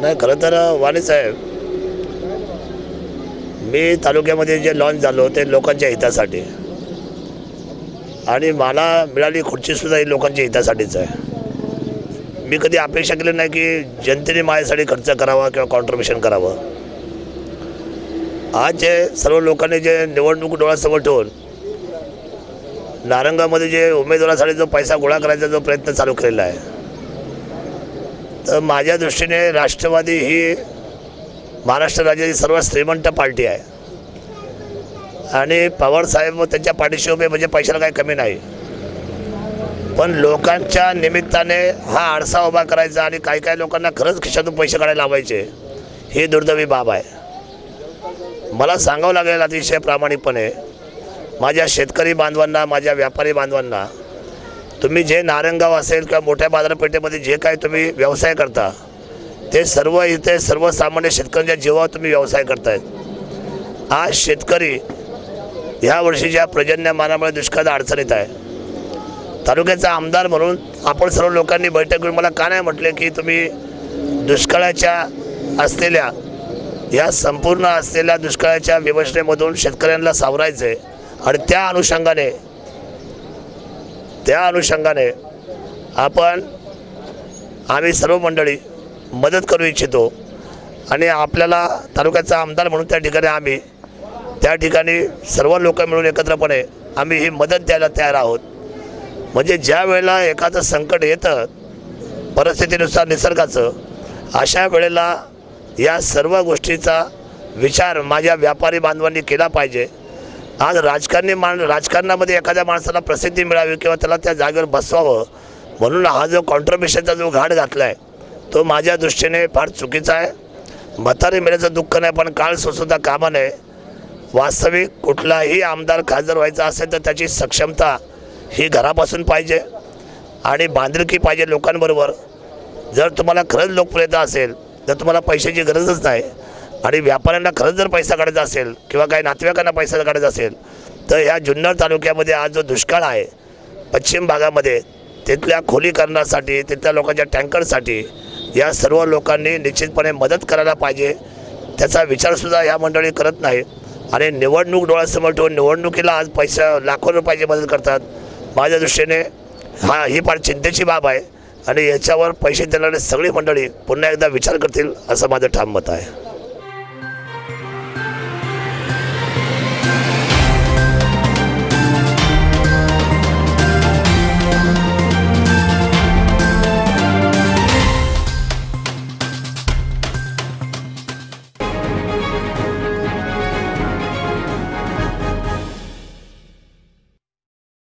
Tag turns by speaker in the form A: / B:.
A: नाही खरं तर वाणी साहेब मी तालुक्यामध्ये जे लॉन्च झालो ते लोकांच्या हितासाठी. आणि मला मिळाली खुर्चीसुद्धा ही लोकांच्या हितासाठीच आहे. मी कधी अपेक्षा केली नाही की जनतेने माझ्यासाठी खर्च करावा किंवा कॉन्ट्रीब्युशन करावं. आज जे सर्व लोकांनी जे निवडणूक डोळ्यासमोर ठेवून नारंगामध्ये जे उमेदवारासाठी जो पैसा गोळा करायचा जो प्रयत्न चालू केलेला आहे माझ्या दृष्टीने राष्ट्रवादी ही महाराष्ट्र राज्याची सर्वात श्रीमंत पार्टी आहे. आणि पवारसाहेब त्यांच्या पाठीशी उभे म्हणजे पैशाला काही कमी नाही. पण लोकांच्या निमित्ताने हा आरसा उभा करायचा आणि काही काही लोकांना खरंच खिशातून पैसे काढायला लावायचे ही दुर्दैवी बाब आहे. मला सांगावं लागेल अतिशय प्रामाणिकपणे माझ्या शेतकरी बांधवांना माझ्या व्यापारी बांधवांना तुम्ही जे नारंगाव असेल किंवा मोठ्या बाजारपेठेमध्ये जे काही तुम्ही व्यवसाय करता ते सर्व इथे सर्वसामान्य शेतकऱ्यांच्या जीवावर तुम्ही व्यवसाय करतायत. आज शेतकरी ह्या वर्षीच्या पर्जन्यमानामुळे दुष्काळ अडचणीत आहे. तालुक्याचा आमदार म्हणून आपण सर्व लोकांनी बैठक घेऊन मला का नाही म्हटले की तुम्ही दुष्काळाच्या असलेल्या या संपूर्ण असलेल्या दुष्काळाच्या विवशनेमधून शेतकऱ्यांना सावरायचं आहे आणि त्या अनुषंगाने त्या अनुषंगाने आपण आम्ही सर्व मंडळी मदत करू इच्छितो आणि आपल्याला तालुक्याचा आमदार म्हणून त्या ठिकाणी आम्ही त्या ठिकाणी सर्व लोक मिळून एकत्रपणे आम्ही ही मदत द्यायला तयार आहोत. म्हणजे ज्या वेळेला एखादं संकट येतं परिस्थितीनुसार निसर्गाचं अशा वेळेला या सर्व गोष्टीचा विचार माझ्या व्यापारी बांधवांनी केला पाहिजे. आज राजकारणी मान राजकारणामध्ये एखाद्या माणसाला प्रसिद्धी मिळावी किंवा त्याला त्या जागेवर बसवावं म्हणून हा जो कॉन्ट्रब्युशनचा जो घाट घातला आहे तो माझ्या दृष्टीने फार चुकीचा आहे. म्हातारी मिळायचं दुःख नाही पण काळ सुद्धा कामा नये. वास्तविक कुठलाही आमदार खासदार व्हायचा असेल तर त्याची सक्षमता ही घरापासून पाहिजे आणि बांधिलकी पाहिजे लोकांबरोबर. जर तुम्हाला खरंच लोकप्रियता असेल तर तुम्हाला पैशाची गरजच नाही आणि व्यापाऱ्यांना खरंच जर पैसा काढायचा असेल किंवा काही नातेवाईकांना पैसा काढायचा असेल तर ह्या जुन्नर तालुक्यामध्ये आज जो दुष्काळ आहे पश्चिम भागामध्ये तिथल्या खोलीकरणासाठी तिथल्या लोकांच्या टँकरसाठी या सर्व लोकांनी निश्चितपणे मदत करायला पाहिजे त्याचा विचारसुद्धा या मंडळी करत नाही आणि निवडणूक डोळ्यासमोर ठेवून निवडणुकीला आज पैसा लाखो रुपयाची मदत करतात. माझ्या दृष्टीने हा ही फार चिंतेची बाब आहे. आणि याच्यावर पैसे देणारे सगळी मंडळी पुन्हा एकदा विचार करतील असं माझं ठाम मत आहे.